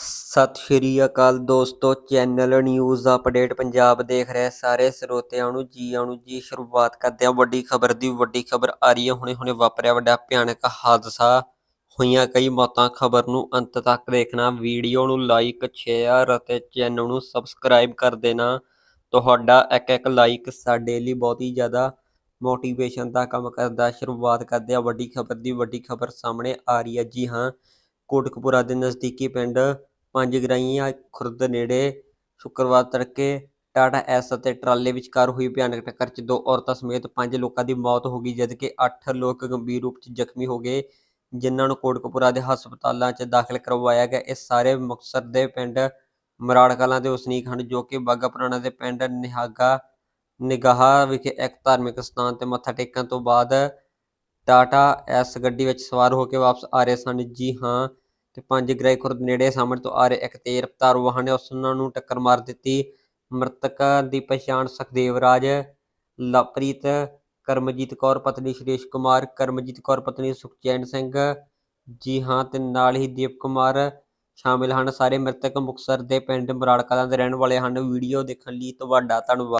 ਸਤਿ ਸ਼੍ਰੀ ਅਕਾਲ ਦੋਸਤੋ, channel news update Punjab ਦੇਖ ਰਹੇ ਸਾਰੇ ਸਰੋਤਿਆਂ ਨੂੰ ਜੀ ਆਇਆਂ ਨੂੰ ਜੀ ਸ਼ੁਰੂਆਤ ਕਰਦੇ ਹਾਂ। ਵੱਡੀ ਖਬਰ ਦੀ ਵੱਡੀ ਖਬਰ ਆ ਰਹੀ ਹੈ। ਹੁਣੇ ਹੁਣੇ ਵਾਪਰਿਆ ਵੱਡਾ ਭਿਆਨਕ ਹਾਦਸਾ ਹੋਈਆਂ ਕਈ ਮੌਤਾਂ। ਖਬਰ ਨੂੰ ਅੰਤ ਤੱਕ ਦੇਖਣਾ, ਵੀਡੀਓ ਨੂੰ ਲਾਈਕ ਸ਼ੇਅਰ ਅਤੇ ਚੈਨਲ ਨੂੰ ਸਬਸਕ੍ਰਾਈਬ ਕਰ ਦੇਣਾ। ਤੁਹਾਡਾ ਇੱਕ ਇੱਕ ਲਾਈਕ ਸਾਡੇ ਲਈ ਬਹੁਤ ਹੀ ਜ਼ਿਆਦਾ ਮੋਟੀਵੇਸ਼ਨ ਦਾ ਕੰਮ ਕਰਦਾ। ਸ਼ੁਰੂਆਤ ਕਰਦੇ ਹਾਂ। ਵੱਡੀ ਖਬਰ ਦੀ ਵੱਡੀ ਖਬਰ ਸਾਹਮਣੇ ਆ ਰਹੀ ਹੈ। ਜੀ ਹਾਂ, ਕੋਟਕਪੂਰਾ ਦੇ ਨਜ਼ਦੀਕੀ ਪਿੰਡ ਪੰਜ ਗਰਾਈਆਂ ਖੁਰਦ ਨੇੜੇ ਸ਼ੁੱਕਰਵਾਰ ਤੜਕੇ ਟਾਟਾ ਐਸ ਅਤੇ ਟਰਾਲੇ ਵਿਚਕਾਰ ਹੋਈ ਭਿਆਨਕ ਟੱਕਰ 'ਚ ਦੋ ਔਰਤਾਂ ਸਮੇਤ ਪੰਜ ਲੋਕਾਂ ਦੀ ਮੌਤ ਹੋ ਗਈ, ਜਦਕਿ 8 ਲੋਕ ਗੰਭੀਰ ਰੂਪ 'ਚ ਜ਼ਖਮੀ ਹੋ ਗਏ, ਜਿਨ੍ਹਾਂ ਨੂੰ ਕੋਟਕਪੂਰਾ ਦੇ ਹਸਪਤਾਲਾਂ 'ਚ ਦਾਖਲ ਕਰਵਾਇਆ ਗਿਆ। ਇਹ ਸਾਰੇ ਮੁਕਤਸਰ ਦੇ ਪਿੰਡ ਮਰਾੜ ਕਲਾਂ ਦੇ ਵਸਨੀਕ ਹਨ, ਜੋ ਕਿ ਬਾਗਾ ਪੁਰਾਣਾ ਦੇ ਪਿੰਡ ਨਿਹਾਗਾ ਨਿਗਾਹ ਵਿਖੇ ਇੱਕ ਧਾਰਮਿਕ ਸਥਾਨ ਤੇ ਮੱਥਾ ਟੇਕਣ ਤੋਂ ਬਾਅਦ ਟਾਟਾ ਐਸ ਗੱਡੀ ਵਿੱਚ ਸਵਾਰ ਹੋ ਕੇ ਵਾਪਸ ਆ ਰਹੇ ਸਨ। ਜੀ ਹਾਂ ਤੇ ਪੰਜ ਗ੍ਰਹਿ ਖੁਰਦ ਨੇੜੇ ਸਾਹਮਣੇ ਤੋਂ ਆ ਰਹੇ ਇੱਕ ਤੇਜ਼ ਰਫ਼ਤਾਰ ਵਾਹਨ ਨੇ ਉਸ ਨੂੰ ਟੱਕਰ ਮਾਰ ਦਿੱਤੀ। ਮ੍ਰਿਤਕਾਂ ਦੀ ਪਛਾਣ ਸੁਖਦੇਵ ਰਾਜ, ਲਵਪ੍ਰੀਤ, ਕਰਮਜੀਤ ਕੌਰ, ਪਤਨੀ ਸ਼੍ਰੇਸ਼ ਕੁਮਾਰ, ਕਰਮਜੀਤ ਕੌਰ, ਪਤਨੀ ਸੁਖਚੈਨ ਸਿੰਘ, ਜੀ ਹਾਂ ਤੇ ਨਾਲ ਹੀ ਦੀਪ ਕੁਮਾਰ ਸ਼ਾਮਿਲ ਹਨ। ਸਾਰੇ ਮ੍ਰਿਤਕ ਮੁਕਤਸਰ ਦੇ ਪਿੰਡ ਮਰਾੜ ਕਲਾਂ ਦੇ ਰਹਿਣ ਵਾਲੇ ਹਨ। ਵੀਡੀਓ ਦੇਖਣ ਲਈ ਤੁਹਾਡਾ ਧੰਨਵਾਦ।